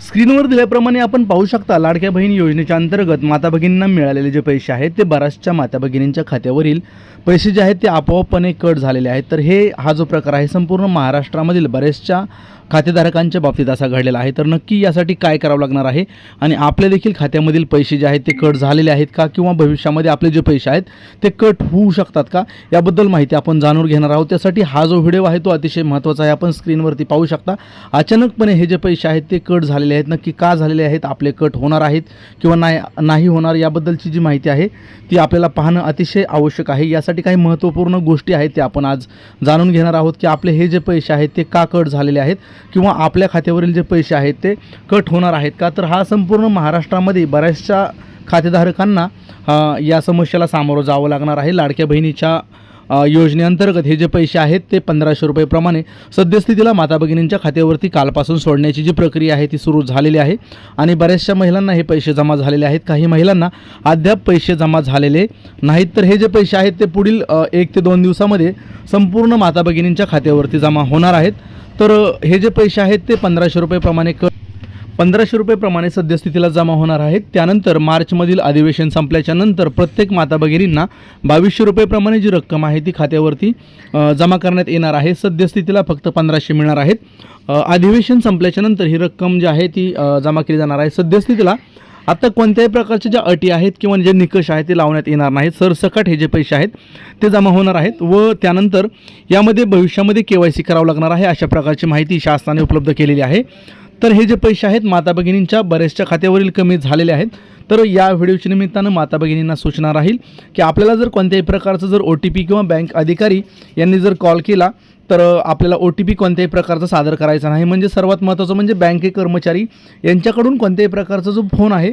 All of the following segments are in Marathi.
स्क्रीनवर दिल्याप्रमाणे आपण पाहू शकता लाडक्या बहीण योजनेच्या अंतर्गत माता भगिनींना मिळालेले जे पैसे आहेत ते बऱ्याचशा माता भगिनींच्या खात्यावरील पैसे जे आहेत ते आपोआपपणे कट झालेले आहेत. तर हे हा जो प्रकार आहे संपूर्ण महाराष्ट्रामधील बऱ्याचशा खातेधारकांच्या बाबतीत असा घडलेला आहे. तर नक्की यासाठी काय करावं लागणार आहे? आणि आपले देखील खात्यामधील पैसे जे आहेत ते कट झालेले आहेत का? किंवा भविष्यामध्ये आपले जे पैसे आहेत ते कट होऊ शकतात का? याबद्दल माहिती आपण जाणून घेणार आहोत. त्यासाठी हा जो व्हिडिओ आहे तो अतिशय महत्त्वाचा आहे. आपण स्क्रीनवरती पाहू शकता. अचानकपणे हे जे पैसे आहेत ते कट झालेले आहेत. नक्की का झालेले आहेत? आपले कट होणार आहेत किंवा नाही नाही होणार याबद्दलची जी माहिती आहे ती आपल्याला पाहणं अतिशय आवश्यक आहे. यासाठी काही महत्त्वपूर्ण गोष्टी आहेत त्या आपण आज जाणून घेणार आहोत की आपले हे जे पैसे आहेत ते का कट झालेले आहेत किंवा आपल्या खात्यावरील जे पैसे आहेत ते कट होणार आहेत का? तर हा संपूर्ण महाराष्ट्रामध्ये बऱ्याचशा खातेधारकांना या समस्येला सामोरं जावं लागणार आहे. लाडक्या बहिणीच्या योजनेअंतर्गत हे जे पैसे आहेत ते पंधराशे रुपयेप्रमाणे सद्यस्थितीला माता भगिनींच्या खात्यावरती कालपासून सोडण्याची जी प्रक्रिया आहे ती सुरू झालेली आहे. आणि बऱ्याचशा महिलांना हे पैसे जमा झालेले आहेत. काही महिलांना अद्याप पैसे जमा झालेले नाहीत. तर हे जे पैसे आहेत ते पुढील एक ते दोन दिवसामध्ये संपूर्ण माता भगिनींच्या खात्यावरती जमा होणार आहेत. तर हे जे पैसे आहेत ते पंधराशे रुपयेप्रमाणे क पंधराशे रुपयेप्रमाणे सद्यस्थितीला जमा होणार आहेत. त्यानंतर मार्चमधील अधिवेशन संपल्याच्या नंतर प्रत्येक माता भगिनींना बावीसशे रुपयेप्रमाणे जी रक्कम आहे ती खात्यावरती जमा करण्यात येणार आहे. सद्यस्थितीला फक्त पंधराशे मिळणार आहेत. अधिवेशन संपल्याच्या नंतर ही रक्कम जी आहे ती जमा केली जाणार आहे. सद्यस्थितीला आता कोणत्याही प्रकारच्या ज्या अटी आहेत किंवा जे निकष आहेत ते लावण्यात येणार नाहीत. सरसकट हे जे पैसे आहेत ते जमा होणार आहेत व त्यानंतर यामध्ये भविष्यामध्ये के वाय सी करावं लागणार आहे अशा प्रकारची माहिती शासनाने उपलब्ध केलेली आहे. तर हे जे पैसे आहेत माता भगिनींच्या बऱ्याचशा खात्यावरील कमी झालेले आहेत. तर या व्हिडिओच्या निमित्तानं माता भगिनींना सूचना राहील की आपल्याला जर कोणत्याही प्रकारचं जर ओ टी पी किंवा बँक अधिकारी यांनी जर कॉल केला तर आपल्याला ओ टी पी कोणत्याही प्रकारचा सादर करायचा नाही. म्हणजे सर्वात महत्त्वाचं म्हणजे बँके कर्मचारी यांच्याकडून कोणत्याही प्रकारचा जो फोन आहे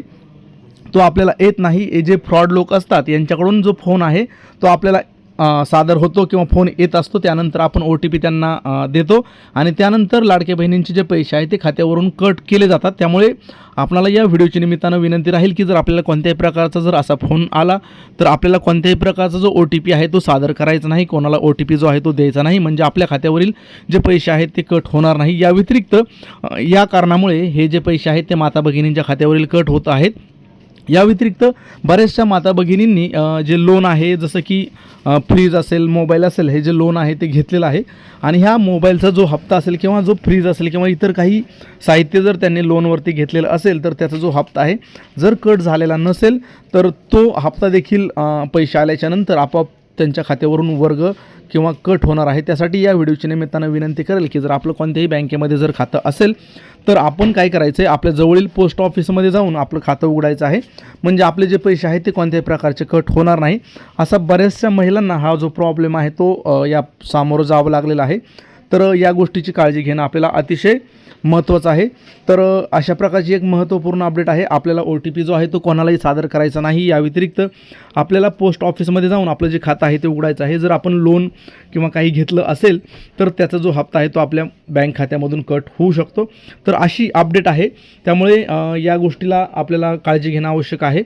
तो आपल्याला येत नाही. हे जे फ्रॉड लोक असतात यांच्याकडून जो फोन आहे तो आपल्याला सादर होतो किंवा फोन येत असतो त्यानंतर आपण ओ टी पी त्यांना देतो. आणि त्यानंतर लाडक्या बहिणींचे जे पैसे आहेत ते खात्यावरून कट केले जातात. त्यामुळे आपल्याला या व्हिडिओच्या निमित्तानं विनंती राहील की जर आपल्याला कोणत्याही प्रकारचा जर असा फोन आला तर आपल्याला कोणत्याही प्रकारचा जो ओ टी पी आहे तो सादर करायचा नाही. कोणाला ओ टी पी जो आहे तो द्यायचा नाही. म्हणजे आपल्या खात्यावरील जे पैसे आहेत ते कट होणार नाही. या व्यतिरिक्त या कारणामुळे हे जे पैसे आहेत ते माता भगिनींच्या खात्यावरील कट होत आहेत. या व्यतिरिक्त बऱ्याचशा माता भगिनींनी जे लोन आहे जसं की फ्रीज असेल मोबाईल असेल हे जे लोन आहे ते घेतलेलं आहे. आणि ह्या मोबाईलचा जो हप्ता असेल किंवा जो फ्रीज असेल किंवा इतर काही साहित्य जर त्यांनी लोनवरती घेतलेलं असेल तर त्याचा जो हप्ता आहे जर कट झालेला नसेल तर तो हप्ता देखील पैसे आल्याच्यानंतर आपोआप त्यांच्या खात्यावरून वर्ग किंवा कट होणार आहे. त्यासाठी या व्हिडिओच्या निमित्तानं विनंती करेल की जर आपलं कोणत्याही बँकेमध्ये जर खातं असेल तर आपण काय करायचं आहे आपल्या जवळील पोस्ट ऑफिसमध्ये जाऊन आपलं खातं उघडायचं आहे. म्हणजे आपले जे पैसे आहेत ते कोणत्याही प्रकारचे कट होणार नाही. असा बऱ्याचशा महिलांना हा जो प्रॉब्लेम आहे तो या सामोरं जावं लागलेला आहे. तर या गोष्टीची काळजी घेणं आपल्याला अतिशय महत्त्वाचं आहे. तर अशा प्रकारची एक महत्त्वपूर्ण अपडेट आहे. आपल्याला ओ टी पी जो आहे तो कोणालाही सादर करायचा नाही. या व्यतिरिक्त आपल्याला पोस्ट ऑफिसमध्ये जाऊन आपलं जे खातं आहे ते उघडायचं आहे. जर आपण लोन किंवा काही घेतलं असेल तर त्याचा जो हप्ता आहे तो आपल्या बँक खात्यामधून कट होऊ शकतो. तर अशी अपडेट आहे. त्यामुळे या गोष्टीला आपल्याला काळजी घेणं आवश्यक आहे.